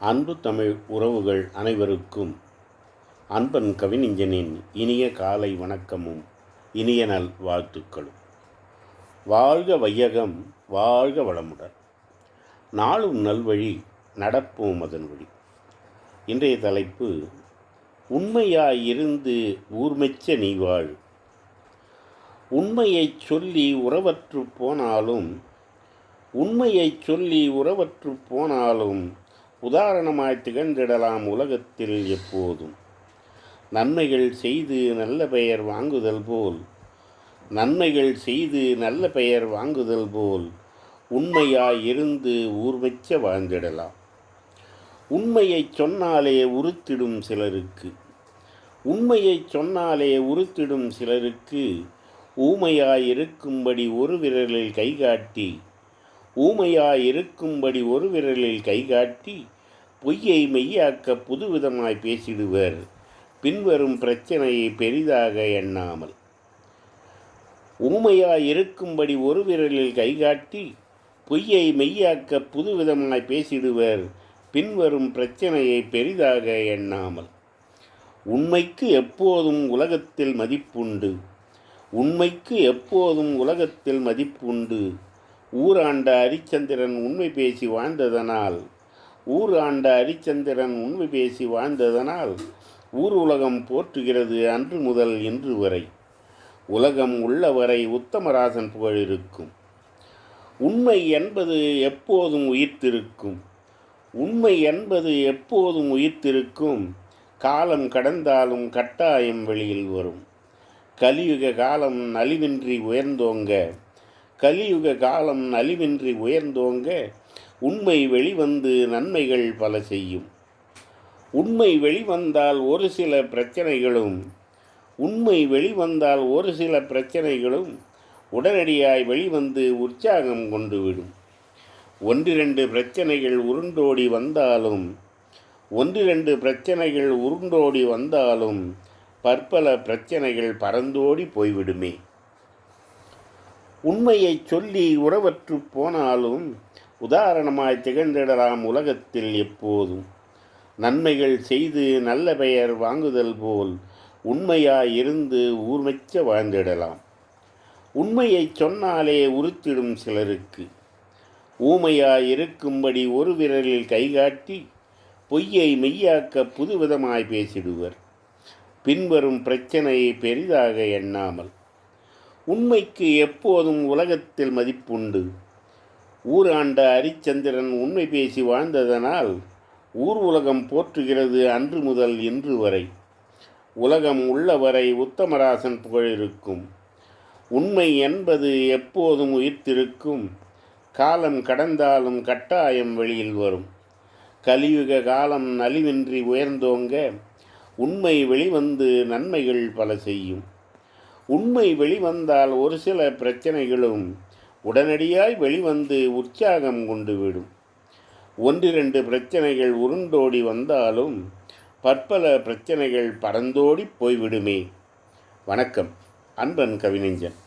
அன்பு தமிழ் உறவுகள் அனைவருக்கும் அன்பன் கவிஞனின் இனிய காலை வணக்கமும் இனிய நல் வாழ்த்துக்களும். வாழ்க வையகம் வாழ்க வளமுடன். நாளும் நல்வழி நடப்போம் அதன் வழி இன்றைய தலைப்பு உண்மையாயிருந்து ஊர்மெச்ச நீ வாழ். உண்மையைச் சொல்லி உறவற்று போனாலும் உண்மையைச் சொல்லி உறவற்று போனாலும் உதாரணமாய் திகழ்ந்திடலாம் உலகத்தில் எப்போதும். நன்மைகள் செய்து நல்ல பெயர் வாங்குதல் போல். நன்மைகள் செய்து நல்ல பெயர் வாங்குதல் போல். உண்மையாய் இருந்து ஊர்மெச்ச வாழ்ந்திடலாம். உண்மையைச் சொன்னாலே உறுத்திடும் சிலருக்கு. உண்மையைச் சொன்னாலே உறுத்திடும் சிலருக்கு. ஊமையாயிருக்கும்படி ஒரு விரலில் கைகாட்டி ஊமையாயிருக்கும்படி ஒரு விரலில் கைகாட்டி பொய்யை மெய்யாக்க புதுவிதமாய் பேசிடுவர். பின்வரும் பிரச்சனையை பெரிதாக எண்ணாமல். ஊமையாய் இருக்கும்படி ஒரு விரலில் கைகாட்டி பொய்யை மெய்யாக்க புதுவிதமாய் பேசிடுவர். பின்வரும் பிரச்சனையை பெரிதாக எண்ணாமல். உண்மைக்கு எப்போதும் உலகத்தில் மதிப்புண்டு. உண்மைக்கு எப்போதும் உலகத்தில் மதிப்புண்டு. ஊராண்ட அரிச்சந்திரன் உண்மை பேசி வாழ்ந்ததனால் ஊர் ஆண்ட அரிச்சந்திரன் உண்மை பேசி வாழ்ந்ததனால் ஊர் உலகம் போற்றுகிறது அன்று முதல் இன்று வரை. உலகம் உள்ளவரை உத்தமராசன் புகழ் இருக்கும் உண்மை என்பது எப்போதும் உயிர்த்திருக்கும். உண்மை என்பது எப்போதும் உயிர்த்திருக்கும். காலம் கடந்தாலும் கட்டாயம் வெளியில் வரும். கலியுக காலம் நலிவின்றி உயர்ந்தோங்க. கலியுக காலம் நலிவின்றி உயர்ந்தோங்க. உண்மை வெளிவந்து நன்மைகள் பல செய்யும். உண்மை வெளிவந்தால் ஒரு சில பிரச்சனைகளும் உண்மை வெளிவந்தால் ஒரு சில பிரச்சனைகளும் உடனடியாய் வெளிவந்து உற்சாகம் கொண்டுவிடும். ஒன்றிரண்டு பிரச்சனைகள் உருண்டோடி வந்தாலும் ஒன்றிரண்டு பிரச்சனைகள் உருண்டோடி வந்தாலும் பற்பல பிரச்சனைகள் பறந்தோடி போய்விடுமே. உண்மையைச் சொல்லி உறவற்று போனாலும் உதாரணமாய் திகழ்ந்திடலாம் உலகத்தில் எப்போதும். நன்மைகள் செய்து நல்ல பெயர் வாங்குதல் போல் உண்மையாய் இருந்து ஊர்மைச்ச வாழ்ந்திடலாம். உண்மையைச் சொன்னாலே உறுத்திடும் சிலருக்கு. ஊமையாய் இருக்கும்படி ஒரு விரலில் கைகாட்டி பொய்யை மெய்யாக்க புதுவிதமாய் பேசிடுவர். பின்வரும் பிரச்சனையை பெரிதாக எண்ணாமல். உண்மைக்கு எப்போதும் உலகத்தில் மதிப்புண்டு. ஊராண்ட அரிச்சந்திரன் உண்மை பேசி வாழ்ந்ததனால் ஊர் உலகம் போற்றுகிறது அன்று முதல் இன்று வரை. உலகம் உள்ளவரை உத்தமராசன் புகழிருக்கும். உண்மை என்பது எப்போதும் உயிர்த்திருக்கும். காலம் கடந்தாலும் கட்டாயம் வெளியில் வரும். கலியுக காலம் நலிவின்றி உயர்ந்தோங்க. உண்மை வெளிவந்து நன்மைகள் பல செய்யும். உண்மை வெளிவந்தால் ஒரு சில பிரச்சனைகளும் உடனடியாய் வெளிவந்து உற்சாகம் கொண்டு விடும். ஒன்றிரண்டு பிரச்சனைகள் உருண்டோடி வந்தாலும் பற்பல பிரச்சனைகள் பறந்தோடி போய்விடுமே. வணக்கம். அன்பன் கவிஞன்